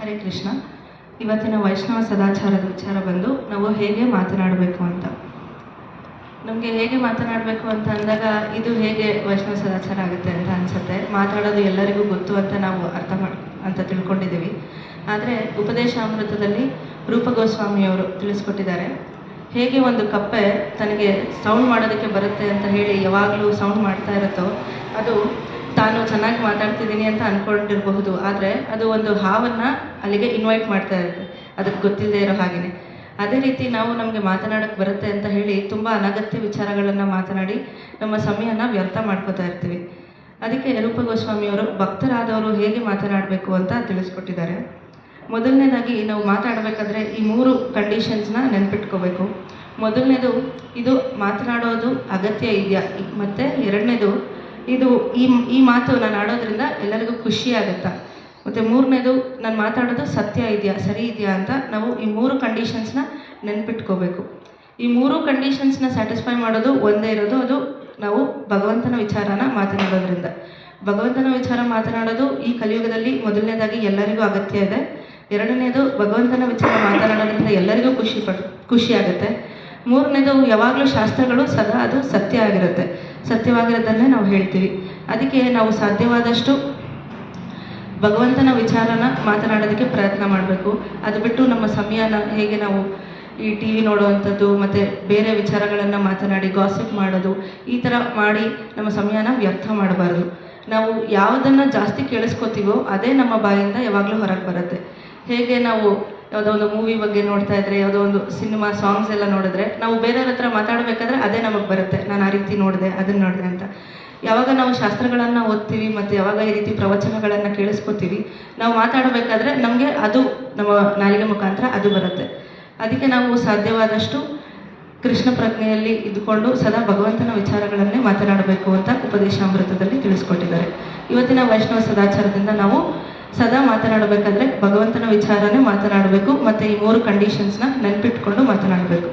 ಹರೇ ಕೃಷ್ಣ. ಇವತ್ತಿನ ವೈಷ್ಣವ ಸದಾಚಾರದ ವಿಚಾರ ಬಂದು ನಾವು ಹೇಗೆ ಮಾತನಾಡಬೇಕು ಅಂತ. ನಮಗೆ ಹೇಗೆ ಮಾತನಾಡಬೇಕು ಅಂತ ಅಂದಾಗ ಇದು ಹೇಗೆ ವೈಷ್ಣವ ಸದಾಚಾರ ಆಗುತ್ತೆ ಅಂತ ಅನಿಸುತ್ತೆ. ಮಾತಾಡೋದು ಎಲ್ಲರಿಗೂ ಗೊತ್ತು ಅಂತ ನಾವು ಅರ್ಥ ಅಂತ ತಿಳ್ಕೊಂಡಿದ್ದೀವಿ. ಆದರೆ ಉಪದೇಶ ಅಮೃತದಲ್ಲಿ ರೂಪ ಗೋಸ್ವಾಮಿಯವರು ತಿಳಿಸ್ಕೊಟ್ಟಿದ್ದಾರೆ. ಹೇಗೆ ಒಂದು ಕಪ್ಪೆ ತನಗೆ ಸೌಂಡ್ ಮಾಡೋದಕ್ಕೆ ಬರುತ್ತೆ ಅಂತ ಹೇಳಿ ಯಾವಾಗಲೂ ಸೌಂಡ್ ಮಾಡ್ತಾ ಇರುತ್ತೋ ಅದು ತಾನು ಚೆನ್ನಾಗಿ ಮಾತಾಡ್ತಿದ್ದೀನಿ ಅಂತ ಅಂದ್ಕೊಂಡಿರಬಹುದು ಆದರೆ ಅದು ಒಂದು ಹಾವನ್ನು ಅಲ್ಲಿಗೆ ಇನ್ವೈಟ್ ಮಾಡ್ತಾ ಇರುತ್ತೆ. ಅದಕ್ಕೆ ಗೊತ್ತಿಲ್ಲದೆ ಇರೋ ಹಾಗೆಯೇ ಅದೇ ರೀತಿ ನಾವು ನಮಗೆ ಮಾತನಾಡೋಕ್ಕೆ ಬರುತ್ತೆ ಅಂತ ಹೇಳಿ ತುಂಬ ಅನಗತ್ಯ ವಿಚಾರಗಳನ್ನು ಮಾತನಾಡಿ ನಮ್ಮ ಸಮಯನ ವ್ಯರ್ಥ ಮಾಡ್ಕೋತಾ ಇರ್ತೀವಿ. ಅದಕ್ಕೆ ರೂಪ ಗೋಸ್ವಾಮಿಯವರು ಭಕ್ತರಾದವರು ಹೇಗೆ ಮಾತನಾಡಬೇಕು ಅಂತ ತಿಳಿಸ್ಕೊಟ್ಟಿದ್ದಾರೆ. ಮೊದಲನೇದಾಗಿ ನಾವು ಮಾತಾಡಬೇಕಾದ್ರೆ ಈ ಮೂರು ಕಂಡೀಷನ್ಸ್ನ ನೆನ್ಪಿಟ್ಕೋಬೇಕು. ಮೊದಲನೇದು, ಇದು ಮಾತನಾಡೋದು ಅಗತ್ಯ ಇದೆಯಾ? ಮತ್ತು ಎರಡನೇದು ಇದು ಈ ಈ ಮಾತು ನಾನು ಆಡೋದ್ರಿಂದ ಎಲ್ಲರಿಗೂ ಖುಷಿ ಆಗುತ್ತಾ. ಮತ್ತು ಮೂರನೇದು, ನಾನು ಮಾತಾಡೋದು ಸತ್ಯ ಇದೆಯಾ, ಸರಿ ಇದೆಯಾ ಅಂತ ನಾವು ಈ ಮೂರು ಕಂಡೀಷನ್ಸ್ನ ನೆನ್ಪಿಟ್ಕೋಬೇಕು. ಈ ಮೂರು ಕಂಡೀಷನ್ಸ್ನ ಸ್ಯಾಟಿಸ್ಫೈ ಮಾಡೋದು ಒಂದೇ ಇರೋದು, ಅದು ನಾವು ಭಗವಂತನ ವಿಚಾರನ ಮಾತನಾಡೋದ್ರಿಂದ. ಭಗವಂತನ ವಿಚಾರ ಮಾತನಾಡೋದು ಈ ಕಲಿಯುಗದಲ್ಲಿ ಮೊದಲನೇದಾಗಿ ಎಲ್ಲರಿಗೂ ಅಗತ್ಯ ಇದೆ. ಎರಡನೇದು, ಭಗವಂತನ ವಿಚಾರ ಮಾತನಾಡೋದ್ರಿಂದ ಎಲ್ಲರಿಗೂ ಖುಷಿ ಪಡ್, ಖುಷಿ ಆಗುತ್ತೆ. ಮೂರನೇದು, ಯಾವಾಗಲೂ ಶಾಸ್ತ್ರಗಳು ಸದಾ ಅದು ಸತ್ಯ ಆಗಿರುತ್ತೆ. ಸತ್ಯವಾಗಿರೋದನ್ನೇ ನಾವು ಹೇಳ್ತೀವಿ. ಅದಕ್ಕೆ ನಾವು ಸಾಧ್ಯವಾದಷ್ಟು ಭಗವಂತನ ವಿಚಾರನ ಮಾತನಾಡೋದಕ್ಕೆ ಪ್ರಯತ್ನ ಮಾಡಬೇಕು. ಅದು ಬಿಟ್ಟು ನಮ್ಮ ಸಮಯನ ಹೇಗೆ ನಾವು ಈ ಟಿ ವಿ ನೋಡುವಂಥದ್ದು, ಮತ್ತು ಬೇರೆ ವಿಚಾರಗಳನ್ನು ಮಾತನಾಡಿ ಗಾಸಿಪ್ ಮಾಡೋದು, ಈ ಥರ ಮಾಡಿ ನಮ್ಮ ಸಮಯನ ವ್ಯರ್ಥ ಮಾಡಬಾರ್ದು. ನಾವು ಯಾವುದನ್ನು ಜಾಸ್ತಿ ಕೇಳಿಸ್ಕೊತೀವೋ ಅದೇ ನಮ್ಮ ಬಾಯಿಂದ ಯಾವಾಗಲೂ ಹೊರಗೆ ಬರುತ್ತೆ. ಹೇಗೆ ನಾವು ಯಾವುದೋ ಒಂದು ಮೂವಿ ಬಗ್ಗೆ ನೋಡ್ತಾ ಇದ್ರೆ, ಯಾವುದೋ ಒಂದು ಸಿನಿಮಾ ಸಾಂಗ್ಸ್ ಎಲ್ಲ ನೋಡಿದ್ರೆ, ನಾವು ಬೇರೆಯವ್ರ ಹತ್ರ ಮಾತಾಡಬೇಕಾದ್ರೆ ಅದೇ ನಮಗೆ ಬರುತ್ತೆ. ನಾನು ಆ ರೀತಿ ನೋಡಿದೆ ಅದನ್ನು ನೋಡಿದೆ ಅಂತ. ಯಾವಾಗ ನಾವು ಶಾಸ್ತ್ರಗಳನ್ನು ಓದ್ತೀವಿ ಮತ್ತು ಯಾವಾಗ ಈ ರೀತಿ ಪ್ರವಚನಗಳನ್ನು ಕೇಳಿಸ್ಕೊತೀವಿ, ನಾವು ಮಾತಾಡಬೇಕಾದ್ರೆ ನಮಗೆ ಅದು ನಮ್ಮ ನಾಲಿಗೆ ಮುಖಾಂತರ ಅದು ಬರುತ್ತೆ. ಅದಕ್ಕೆ ನಾವು ಸಾಧ್ಯವಾದಷ್ಟು ಕೃಷ್ಣ ಪ್ರಜ್ಞೆಯಲ್ಲಿ ಇದ್ದುಕೊಂಡು ಸದಾ ಭಗವಂತನ ವಿಚಾರಗಳನ್ನೇ ಮಾತನಾಡಬೇಕು ಅಂತ ಉಪದೇಶಾಮೃತದಲ್ಲಿ ತಿಳಿಸ್ಕೊಟ್ಟಿದ್ದಾರೆ. ಇವತ್ತಿನ ವೈಷ್ಣವ ಸದಾಚಾರದಿಂದ ನಾವು ಸದಾ ಮಾತನಾಡಬೇಕಾದ್ರೆ ಭಗವಂತನ ವಿಚಾರನೇ ಮಾತನಾಡಬೇಕು ಮತ್ತು ಈ ಮೂರು ಕಂಡೀಷನ್ಸ್ನ ನೆನ್ಪಿಟ್ಕೊಂಡು ಮಾತನಾಡಬೇಕು.